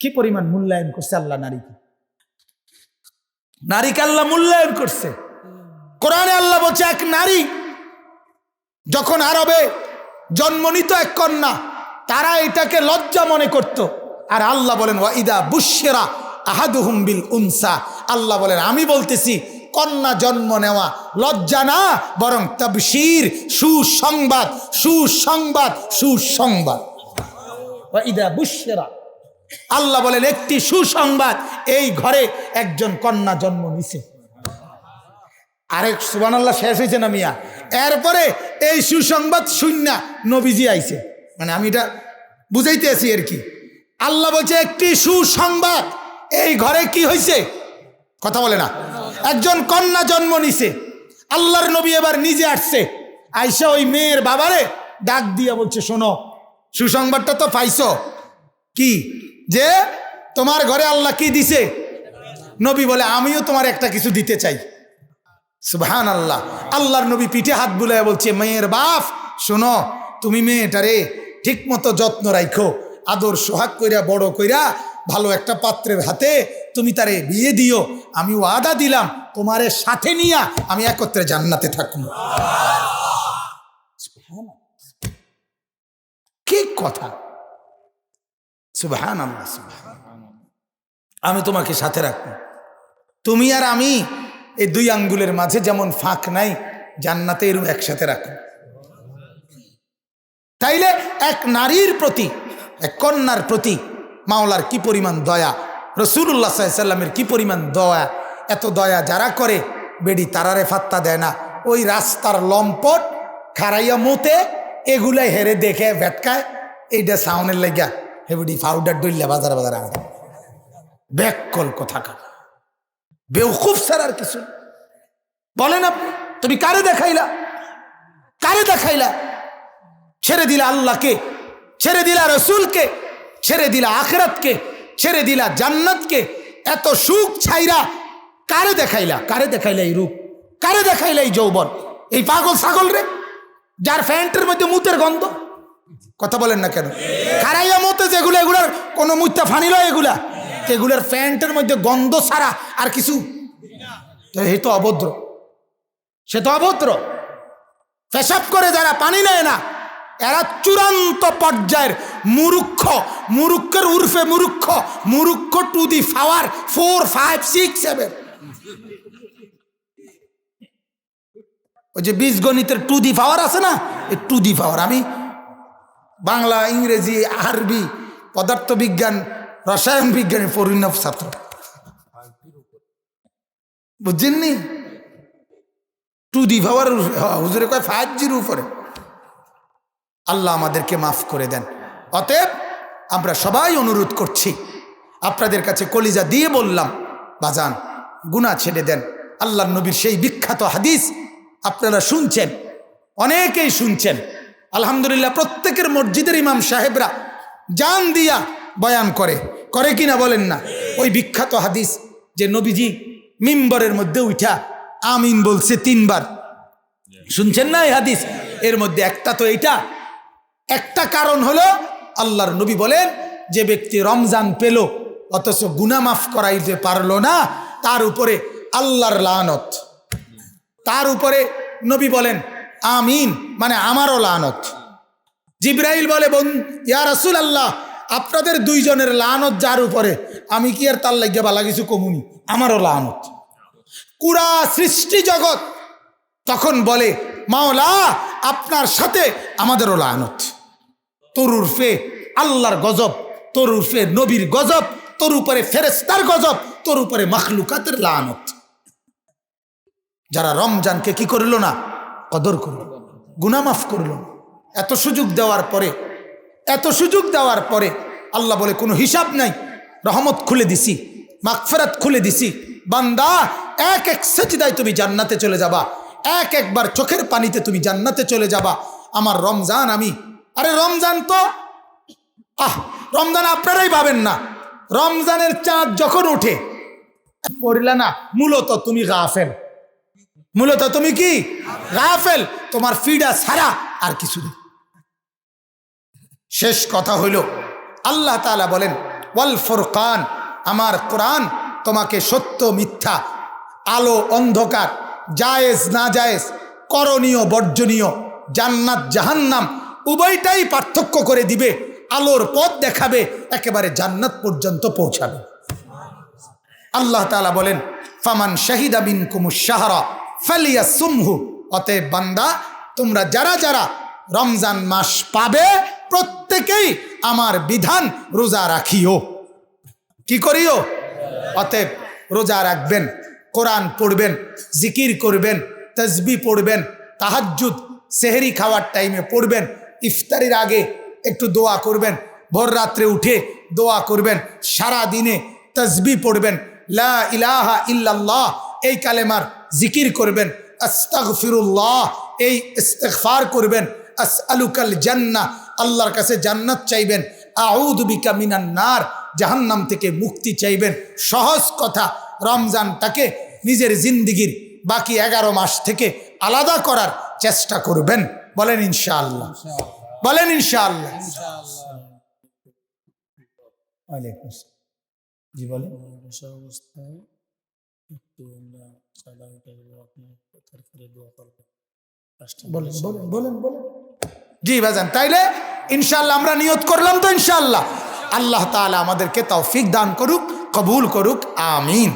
কি পরিমাণ মূল্যায়ন করছে আল্লাহ নারীকে? নারীকে আল্লাহ মূল্যায়ন করছে। কোরআনে আল্লাহ বলছে এক নারী যখন আরবে জন্ম নিত এক কন্যা তারা এটাকে লজ্জা মনে করত। আর আল্লাহ বলেন ওয়াইদা বুশেরা আহাদুহুম বিল উনসা। আল্লাহ বলেন আমি বলতেছি কন্যা জন্ম নেওয়া লজ্জা না বরং তবশির সুসংবাদ সুসংবাদ সুসংবাদ। ওয়াইদা বুশেরা আল্লাহ বলেন, একটি সুসংবাদ, এই ঘরে একজন কন্যা জন্ম নিছে। আরেক সুবান আল্লাহ শেষ হয়েছে না মিয়া? এরপরে এই সুসংবাদ শূন্য নবীজি আইছে। মানে আমি এটা বুঝাইতে আছি আর কি। আল্লাহ বলছে, একটি সুসংবাদ, এই ঘরে কি হয়েছে কথা বলে না। একজন কন্যা জন্ম নিছে। আল্লাহর নবী এবার নিজে আসছে। আইসা ওই মেয়ের বাবারে ডাক দিয়া বলছে, শোনো, সুসংবাদটা তো পাইছো। কি? যে তোমার ঘরে আল্লাহ কি দিছে? নবী বলে, আমিও তোমার একটা কিছু দিতে চাই। সুবহান আল্লাহ আল্লাহর নবী পিঠে হাত বুলায় বলছে, মেয়ের বাপ, শোনো, তুমি মেয়েটারে ঠিক মতো যত্ন রাখো আদর সোহাগ কইরা, বড় কইরা, ভালো একটা পাত্রের হাতে তুমি তারে বিয়ে দিও। আমি ওয়াদা দিলাম তোমারে সাথে নিয়া আমি একত্রে জান্নাতে থাকব কি কথা? সুবহান আল্লাহ আমি তোমাকে সাথে রাখব। তুমি আর আমি এই দুই আঙ্গুলের মাঝে যেমন ফাঁক নাই, জান্নাতে এরম একসাথে রাখো তাইলে এক নারীর প্রতি, এক কন্যার প্রতি মাওলার কি পরিমাণ দয়া? রসুল্লাহ সাল্লামের কি পরিমাণ দয়া? এত দয়া যারা করে, বেডি তারারে ফাত্তা দেয় না। ওই রাস্তার লম্পট খারাইয়া মতে, এগুলাই হেরে দেখে ভেটকায় এইটা সাউনের লাগিয়া হেবডি পাউডার ডইল্লা বাজার বাজার আনতে ব্যাককল কোথাকার বেউকুফ স্যার আর কিছু। বলেন আপনি, তুমি কারে দেখাইলা? কারে দেখাইলা? ছেড়ে দিলা আল্লাহকে, ছেড়ে দিলা রসুলকে, ছেড়ে দিলা আখরাতকে, ছেড়ে দিলা জান্নাতকে। এত সুখ ছাইরা কারে দেখাইলা? কারে দেখাইলা এই রূপ? কারে দেখাইলা এই যৌবন? এই পাগল ছাগল রে, যার প্যান্টের মধ্যে মুতের গন্ধ? কথা বলেন না কেন? খারাইয়া যেগুলো, এগুলার কোনো মুত্যা ফানিল এগুলা? এগুলার প্যান্টের মধ্যে গন্ধ ছাড়া আর কিছু? এই তো অভদ্র। সে তো অভদ্র। পেশাব করে যারা পানি নেয় না, এরা চূড়ান্ত পর্যায়ের মুরুক্ষ। মুরুক্ষের উর্ফে মুরুক্ষ। মুরুক্ষ to the power four five six seven ওই যে বীজগণিতের টু দি পাওয়ার আছে না? এই টু দি পাওয়ার আমি বাংলা, ইংরেজি, আরবি, পদার্থবিজ্ঞান, রসায়ন বিজ্ঞানের পরিণব ছাত্র বুঝছেননি? টু দি পাওয়ার হুজুরে কয় ফাইভ জির উপরে। আল্লাহ আমাদেরকে মাফ করে দেন। অতএব আমরা সবাই অনুরোধ করছি, আপনাদের কাছে কলিজা দিয়ে বললাম, বাজান গুণা ছেড়ে দেন। আল্লাহ নবীর সেই বিখ্যাত হাদিস আপনারা শুনছেন, অনেকেই শুনছেন। আলহামদুলিল্লাহ, প্রত্যেকের মসজিদের ইমাম সাহেবরা জান দিয়া বয়ান করে। করে কি না বলেন না? ওই বিখ্যাত হাদিস যে নবীজি মিম্বরের মধ্যে উঠা আমিন বলছে তিনবার। শুনছেন না এই হাদিস? এর মধ্যে একটা তো এটা একটা কারণ হলো, আল্লাহর নবী বলেন, যে ব্যক্তি রমজান পেল, অথচ গুনা মাফ করাইতে পারল না, তার উপরে আল্লাহর লানত। তার উপরে নবী বলেন আমিন মানে আমারও লানত। জিব্রাইল বলে, বোন, ইয়া রাসুল আল্লাহ আপনাদের দুইজনের লানত যার উপরে, আমি কি আর তার লাগিয়ে বালা কিছু কমুনি? আমারও লানত। কুড়া সৃষ্টি জগৎ তখন বলে, মাওলা, আপনার সাথে আমাদেরও লানত। তোর উর্ফে আল্লাহর গজব, তোর উর্ফে নবীর গজব, তোর উপরে ফেরেস্তার গজব, তোর উপরে মখলুকাতের লানত। যারা রমজানকে কি করল না কদর করল গুনামাফ করল। এত সুযোগ দেওয়ার পরে, এত সুযোগ দেওয়ার পরে আল্লাহ বলে, কোনো হিসাব নাই, রহমত খুলে দিছি, মাগফেরাত খুলে দিছি। বান্দা, এক এক সেজদায় তুমি জান্নাতে চলে যাবা, এক একবার চোখের পানিতে তুমি জান্নাতে চলে যাবা। আমার রমজান আমি, আরে রমজান তো, আহ, রমজান আপনারাই ভাবেন না। রমজানের চাঁদ যখন ওঠে, পড়লা না, মূলত তুমি গাফেল। মূলত তুমি কি? গাফেল। তোমার ফিডা ছাড়া আর কিছু নেই। শেষ কথা হইল, আল্লাহ তাআলা বলেন, ওয়াল ফুরকান আমার কোরআন তোমাকে সত্য, মিথ্যা, আলো, অন্ধকার, জায়েজ না জায়েজ করণীয়, বর্জনীয়, জান্নাত, জাহান্নাম, উভয়টাই পার্থক্য করে দিবে, আলোর পথ দেখাবে, একেবারে জান্নাত পর্যন্ত পৌঁছাবে। আল্লাহ তালা বলেন, ফামান শাহিদা বিন কুমুসাহারা ফালিয়া সুমহু অতএব বান্দা, তোমরা যারা যারা রমজান মাস পাবে, প্রত্যেকেই আমার বিধান রোজা রাখিও। কি করিও? অতএব রোজা রাখবেন, কোরআন পড়বেন, জিকির করবেন তসবি পড়বেন, তাহাজ্জুদ, সেহরি খাওয়ার টাইমে পড়বেন, ইফতারির আগে একটু দোয়া করবেন, ভোর রাত্রে উঠে দোয়া করবেন সারা দিনে তসবি পড়বেন, লা ইলাহা ইল্লাল্লাহ, এই কালেমার জিকির করবেন। আস্তাগফিরুল্লাহ এই ইস্তেগফার করবেন। আস আলুকাল জান্না আল্লাহর কাছে জান্নাত চাইবেন। আউদু বিকা মিনান নার জাহান্নাম থেকে মুক্তি চাইবেন। সহজ কথা রমজানটাকে নিজের জিন্দিগির বাকি এগারো মাস থেকে আলাদা করার চেষ্টা করবেন। বলেন ইনশাআল্লাহ। বলেন ইনশাআল্লাহ। ওয়ালাইকুম আসসালাম। জি বলেন। অবস্থায় একটু আমরা সালাম গেল আপনি তারপরে দোয়া করবেন। বলেন বলেন বলেন বলেন। জি বাজান তাইলে ইনশাল্লাহ আমরা নিয়ত করলাম তো ইনশাল্লাহ আল্লাহ তালা আমাদেরকে তৌফিক দান করুক কবুল করুক আমিন।